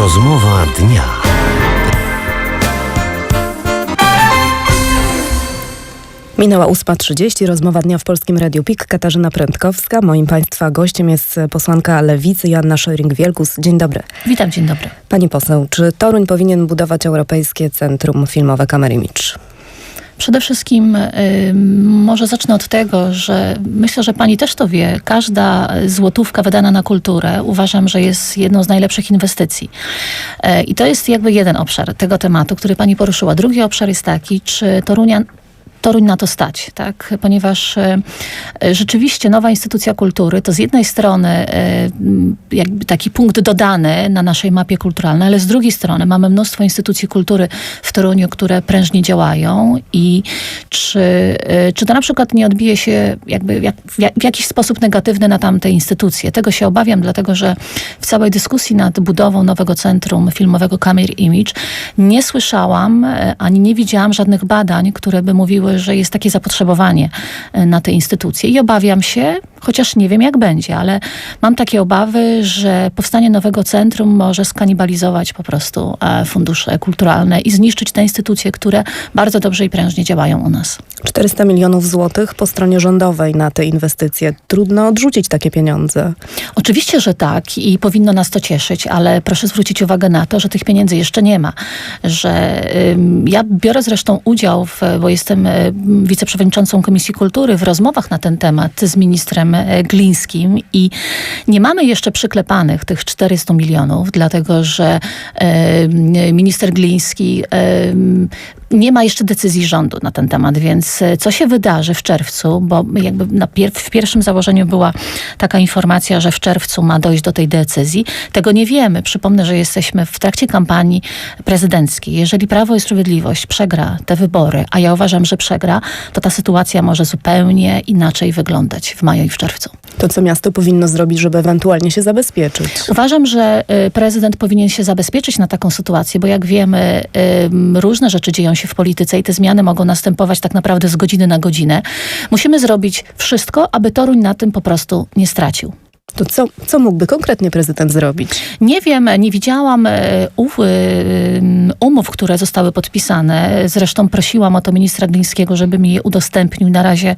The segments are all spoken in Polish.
Rozmowa dnia. Minęła 8.30, rozmowa dnia w Polskim Radiu PIK. Katarzyna Prędkowska. Moim Państwa gościem jest posłanka Lewicy Joanna Szojring-Wielgus. Dzień dobry. Witam, dzień dobry. Pani poseł, czy Toruń powinien budować Europejskie Centrum Filmowe Kamery Image? Przede wszystkim y, może zacznę od tego, że myślę, że pani też to wie. Każda złotówka wydana na kulturę uważam, że jest jedną z najlepszych inwestycji. E, I to jest jakby jeden obszar tego tematu, który pani poruszyła. Drugi obszar jest taki, czy Torunia Toruń na to stać, tak? Ponieważ e, rzeczywiście nowa instytucja kultury to z jednej strony e, jakby taki punkt dodany na naszej mapie kulturalnej, ale z drugiej strony mamy mnóstwo instytucji kultury w Toruniu, które prężnie działają i czy, e, czy to na przykład nie odbije się jakby jak, w, jak, w jakiś sposób negatywny na tamte instytucje. Tego się obawiam, dlatego że w całej dyskusji nad budową nowego centrum filmowego Camera Image nie słyszałam ani nie widziałam żadnych badań, które by mówiły, że jest takie zapotrzebowanie e, na te instytucje. I obawiam się, chociaż nie wiem jak będzie, ale mam takie obawy, że powstanie nowego centrum może skanibalizować po prostu e, fundusze kulturalne i zniszczyć te instytucje, które bardzo dobrze i prężnie działają u nas. 400 milionów złotych po stronie rządowej na te inwestycje. Trudno odrzucić takie pieniądze. Oczywiście, że tak i powinno nas to cieszyć, ale proszę zwrócić uwagę na to, że tych pieniędzy jeszcze nie ma. Że ym, ja biorę zresztą udział, w, bo jestem y, wiceprzewodniczącą Komisji Kultury, w rozmowach na ten temat z ministrem y, Glińskim i nie mamy jeszcze przyklepanych tych 400 milionów, dlatego że y, minister Gliński nie ma jeszcze decyzji rządu na ten temat, więc e, co się wydarzy w czerwcu, bo jakby pier w pierwszym założeniu była taka informacja, że w czerwcu ma dojść do tej decyzji. Tego nie wiemy. Przypomnę, że jesteśmy w trakcie kampanii prezydenckiej. Jeżeli Prawo i Sprawiedliwość przegra te wybory, a ja uważam, że przegra, to ta sytuacja może zupełnie inaczej wyglądać w maju i w czerwcu. To, co miasto powinno zrobić, żeby ewentualnie się zabezpieczyć? Uważam, że y, prezydent powinien się zabezpieczyć na taką sytuację, bo jak wiemy, różne rzeczy dzieją się w polityce i te zmiany mogą następować tak naprawdę z godziny na godzinę. Musimy zrobić wszystko, aby Toruń na tym po prostu nie stracił. To co, co mógłby konkretnie prezydent zrobić? Nie wiem, nie widziałam e, ów, e, umów, które zostały podpisane. Zresztą prosiłam o to ministra Glińskiego, żeby mi je udostępnił. Na razie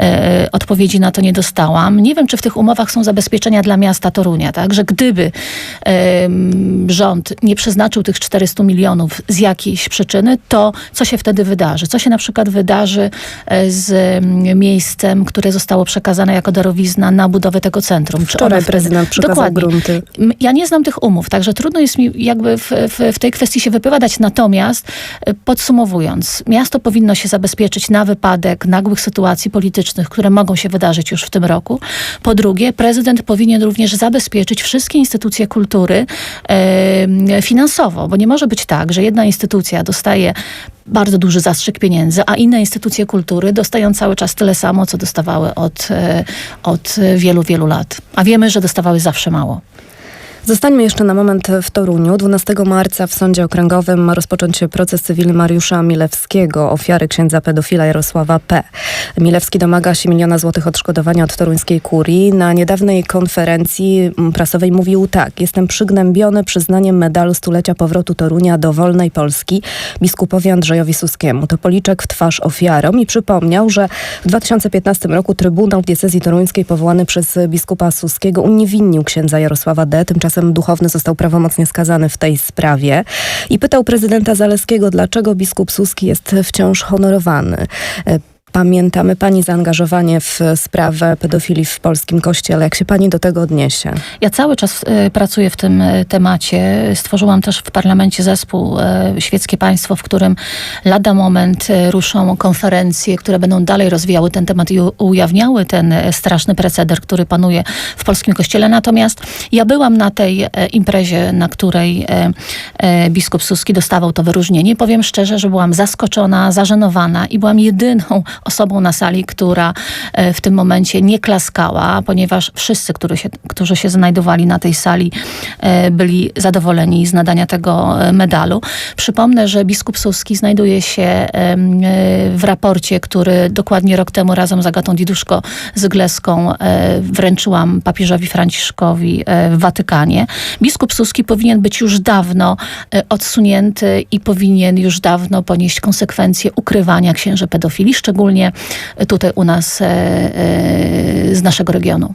e, odpowiedzi na to nie dostałam. Nie wiem, czy w tych umowach są zabezpieczenia dla miasta Torunia, tak? Że gdyby e, rząd nie przeznaczył tych 400 milionów z jakiejś przyczyny, to co się wtedy wydarzy? Co się na przykład wydarzy e, z miejscem, które zostało przekazane jako darowizna na budowę tego centrum? Wczoraj prezydent przekazał Dokładnie. grunty. Ja nie znam tych umów, także trudno jest mi jakby w, w, w tej kwestii się wypowiadać. Natomiast e, podsumowując, miasto powinno się zabezpieczyć na wypadek nagłych sytuacji politycznych, które mogą się wydarzyć już w tym roku. Po drugie, prezydent powinien również zabezpieczyć wszystkie instytucje kultury e, finansowo, bo nie może być tak, że jedna instytucja dostaje bardzo duży zastrzyk pieniędzy, a inne instytucje kultury dostają cały czas tyle samo, co dostawały od, e, od wielu, wielu lat. A wiemy, że dostawały zawsze mało. Zostańmy jeszcze na moment w Toruniu. 12 marca w Sądzie Okręgowym ma rozpocząć się proces cywilny Mariusza Milewskiego, ofiary księdza pedofila Jarosława P. Milewski domaga się miliona złotych odszkodowania od toruńskiej kurii. Na niedawnej konferencji prasowej mówił tak. Jestem przygnębiony przyznaniem medalu stulecia powrotu Torunia do wolnej Polski biskupowi Andrzejowi Suskiemu. To policzek w twarz ofiarom i przypomniał, że w 2015 roku Trybunał Diecezji Toruńskiej powołany przez biskupa Suskiego uniewinnił księdza Jarosława D. Tymczasem duchowny został prawomocnie skazany w tej sprawie i pytał prezydenta Zaleskiego, dlaczego biskup Suski jest wciąż honorowany. Pamiętamy Pani zaangażowanie w sprawę pedofilii w polskim kościele. Jak się Pani do tego odniesie? Ja cały czas e, pracuję w tym e, temacie. Stworzyłam też w parlamencie zespół e, Świeckie Państwo, w którym lada moment ruszą konferencje, które będą dalej rozwijały ten temat i ujawniały ten straszny preceder, który panuje w polskim kościele. Natomiast ja byłam na tej imprezie, na której biskup Suski dostawał to wyróżnienie. Powiem szczerze, że byłam zaskoczona, zażenowana i byłam jedyną osobą na sali, która e, w tym momencie nie klaskała, ponieważ wszyscy, którzy się, którzy się znajdowali na tej sali, e, byli zadowoleni z nadania tego e, medalu. Przypomnę, że biskup Suski znajduje się w raporcie, który dokładnie rok temu razem z Agatą Diduszko z Gleską e, wręczyłam papieżowi Franciszkowi w Watykanie. Biskup Suski powinien być już dawno odsunięty i powinien już dawno ponieść konsekwencje ukrywania księży pedofili, szczególnie tutaj u nas e, e, z naszego regionu.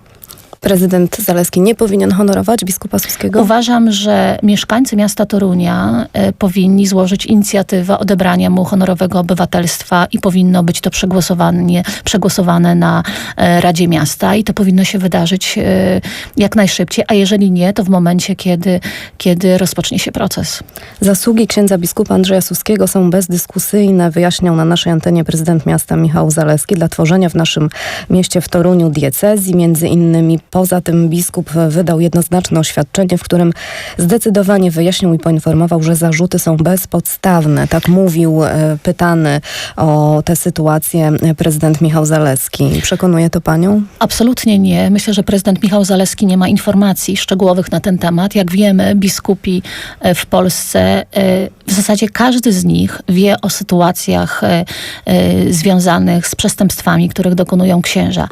Prezydent Zaleski nie powinien honorować biskupa Suskiego? Uważam, że mieszkańcy miasta Torunia e, powinni złożyć inicjatywę odebrania mu honorowego obywatelstwa i powinno być to przegłosowanie, przegłosowane na e, Radzie Miasta i to powinno się wydarzyć e, jak najszybciej, a jeżeli nie, to w momencie, kiedy, kiedy rozpocznie się proces. Zasługi księdza biskupa Andrzeja Suskiego są bezdyskusyjne, wyjaśniał na naszej antenie prezydent miasta Michał Zaleski dla tworzenia w naszym mieście w Toruniu diecezji. Między innymi poza tym biskup wydał jednoznaczne oświadczenie, w którym zdecydowanie wyjaśnił i poinformował, że zarzuty są bezpodstawne. Tak mówił e, pytany o tę sytuację prezydent Michał Zaleski. Przekonuje to panią? Absolutnie nie. Myślę, że prezydent Michał Zaleski nie ma informacji szczegółowych na ten temat. Jak wiemy, biskupi e, w Polsce, e, w zasadzie każdy z nich wie o sytuacjach związanych z przestępstwami, których dokonują księża.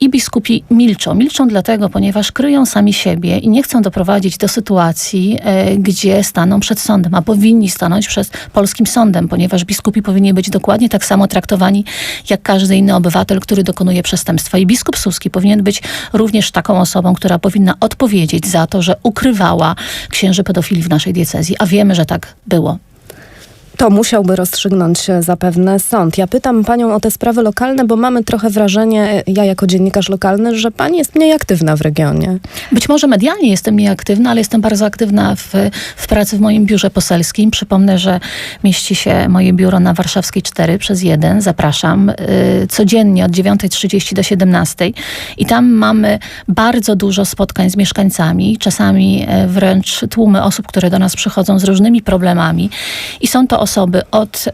I biskupi milczą. Milczą dlatego, ponieważ kryją sami siebie i nie chcą doprowadzić do sytuacji, e, gdzie staną przed sądem, a powinni stanąć przed polskim sądem, ponieważ biskupi powinni być dokładnie tak samo traktowani jak każdy inny obywatel, który dokonuje przestępstwa. I biskup Suski powinien być również taką osobą, która powinna odpowiedzieć za to, że ukrywała księży pedofili w naszej diecezji, a wiemy, że tak było. To musiałby rozstrzygnąć zapewne sąd. Ja pytam panią o te sprawy lokalne, bo mamy trochę wrażenie, ja jako dziennikarz lokalny, że pani jest mniej aktywna w regionie. Być może medialnie jestem nieaktywna, ale jestem bardzo aktywna w, w pracy w moim biurze poselskim. Przypomnę, że mieści się moje biuro na Warszawskiej 4 przez 1. Zapraszam y, codziennie od 9.30 do 17.00 i tam mamy bardzo dużo spotkań z mieszkańcami, czasami e, wręcz tłumy osób, które do nas przychodzą z różnymi problemami i są to osoby od, y,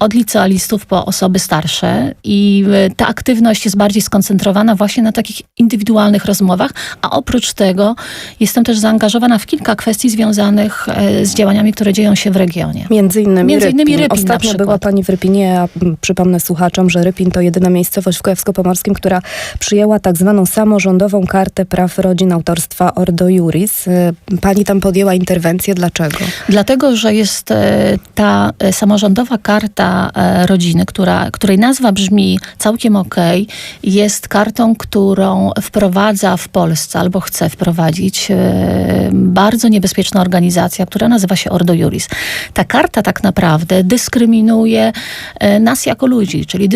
od licealistów po osoby starsze i y, ta aktywność jest bardziej skoncentrowana właśnie na takich indywidualnych rozmowach, a oprócz tego jestem też zaangażowana w kilka kwestii związanych e, z działaniami, które dzieją się w regionie. Między innymi, Między innymi Rypin na Ostatnio była pani w Rypinie, a przypomnę słuchaczom, że Rypin to jedyna miejscowość w Kujawsko-Pomorskim, która przyjęła tak zwaną samorządową kartę praw rodzin autorstwa Ordo Juris. Pani tam podjęła interwencję. Dlaczego? Dlatego, że jest e, ta e, samorządowa karta e, rodziny, która, której nazwa brzmi całkiem okej, jest kartą, którą wprowadza w Polsce albo chce wprowadzić e, bardzo niebezpieczna organizacja, która nazywa się Ordo Juris. Ta karta tak naprawdę dyskryminuje nas jako ludzi, czyli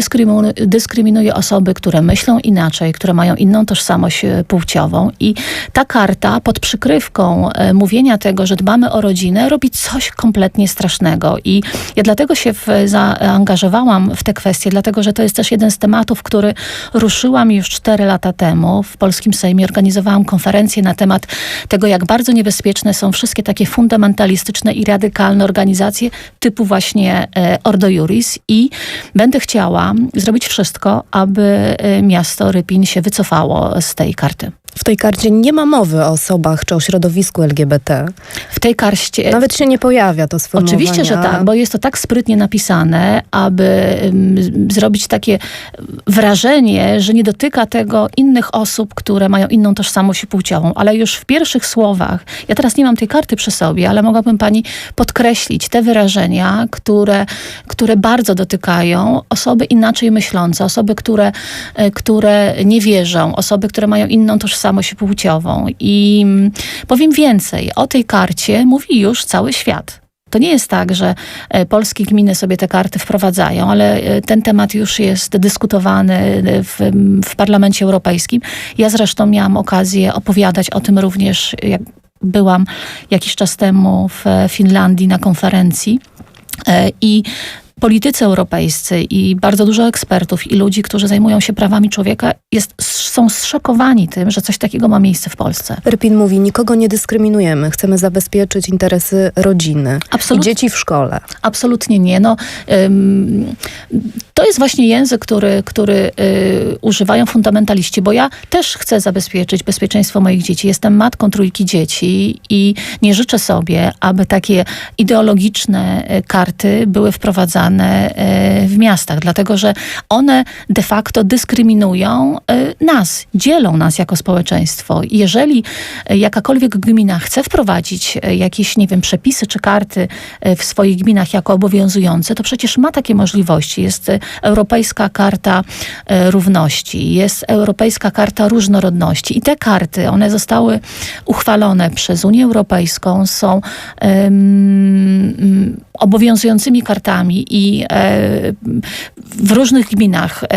dyskryminuje, osoby, które myślą inaczej, które mają inną tożsamość płciową i ta karta pod przykrywką mówienia tego, że dbamy o rodzinę, robi coś kompletnie strasznego. I ja dlatego się w, zaangażowałam w te kwestie, dlatego że to jest też jeden z tematów, który ruszyłam już cztery lata temu w Polskim Sejmie. Organizowałam konferencję na temat tego, jak bardzo niebezpieczne są wszystkie takie fundamentalistyczne i radykalne organizacje typu właśnie e, Ordo Juris i będę chciała zrobić wszystko, aby e, miasto Rypin się wycofało z tej karty. W tej karcie nie ma mowy o osobach czy o środowisku LGBT. W tej karście Nawet się nie pojawia to sformułowanie. Oczywiście, że tak, bo jest to tak sprytnie napisane, aby zrobić takie wrażenie, że nie dotyka tego innych osób, które mają inną tożsamość płciową. Ale już w pierwszych słowach, ja teraz nie mam tej karty przy sobie, ale mogłabym pani podkreślić te wyrażenia, które, które bardzo dotykają osoby inaczej myślące, osoby, które, e, które nie wierzą, osoby, które mają inną tożsamość płciową. I mm, powiem więcej, o tej karcie mówi już cały świat. To nie jest tak, że e, polskie gminy sobie te karty wprowadzają, ale e, ten temat już jest dyskutowany e, w, w Parlamencie Europejskim. Ja zresztą miałam okazję opowiadać o tym również, jak byłam jakiś czas temu w Finlandii na konferencji. I politycy europejscy i bardzo dużo ekspertów i ludzi, którzy zajmują się prawami człowieka, jest, są zszokowani tym, że coś takiego ma miejsce w Polsce. Rypin mówi, nikogo nie dyskryminujemy, chcemy zabezpieczyć interesy rodziny i Absolutnie. dzieci w szkole. Absolutnie nie. No, ym, to jest właśnie język, który, który y, używają fundamentaliści, bo ja też chcę zabezpieczyć bezpieczeństwo moich dzieci. Jestem matką trójki dzieci i nie życzę sobie, aby takie ideologiczne y, karty były wprowadzane y, w miastach, dlatego że one de facto dyskryminują y, nas, dzielą nas jako społeczeństwo. Jeżeli y, jakakolwiek gmina chce wprowadzić jakieś, nie wiem, przepisy czy karty w swoich gminach jako obowiązujące, to przecież ma takie możliwości. Jest Europejska Karta Równości, jest Europejska Karta Różnorodności i te karty, one zostały uchwalone przez Unię Europejską, są ym, obowiązującymi kartami i e, w różnych gminach, e,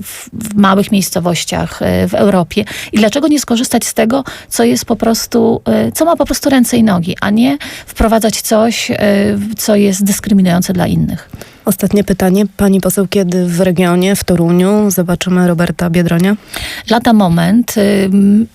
w, małych miejscowościach e, w Europie. I dlaczego nie skorzystać z tego, co jest po prostu, co ma po prostu ręce i nogi, a nie wprowadzać coś, co jest dyskryminujące dla innych. Ostatnie pytanie. Pani poseł, kiedy w regionie, w Toruniu zobaczymy Roberta Biedronia? Lata moment.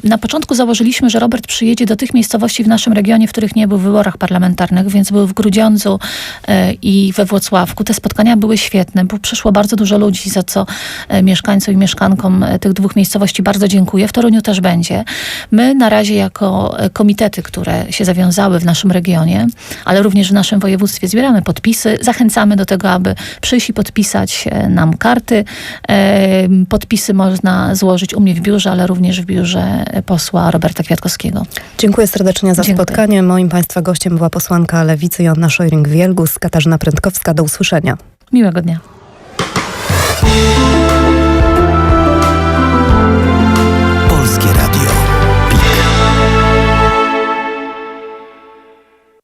Na początku założyliśmy, że Robert przyjedzie do tych miejscowości w naszym regionie, w których nie był w wyborach parlamentarnych, więc był w Grudziądzu e, i we Włocławku. Te spotkania były świetne, bo przyszło bardzo dużo ludzi, za co e, mieszkańcom i mieszkankom e, tych dwóch miejscowości bardzo dziękuję. W Toruniu też będzie. My na razie jako komitety, które się zawiązały w naszym regionie, ale również w naszym województwie zbieramy podpisy, zachęcamy do tego, aby przyjść i podpisać e, nam karty. E, Podpisy można złożyć u mnie w biurze, ale również w biurze posła Roberta Kwiatkowskiego. Dziękuję serdecznie za Dziękuję. spotkanie. Moim Państwa gościem była posłanka Lewicy Joanna Szojring-Wielgus, Katarzyna Prędkowska. Do usłyszenia. Miłego dnia.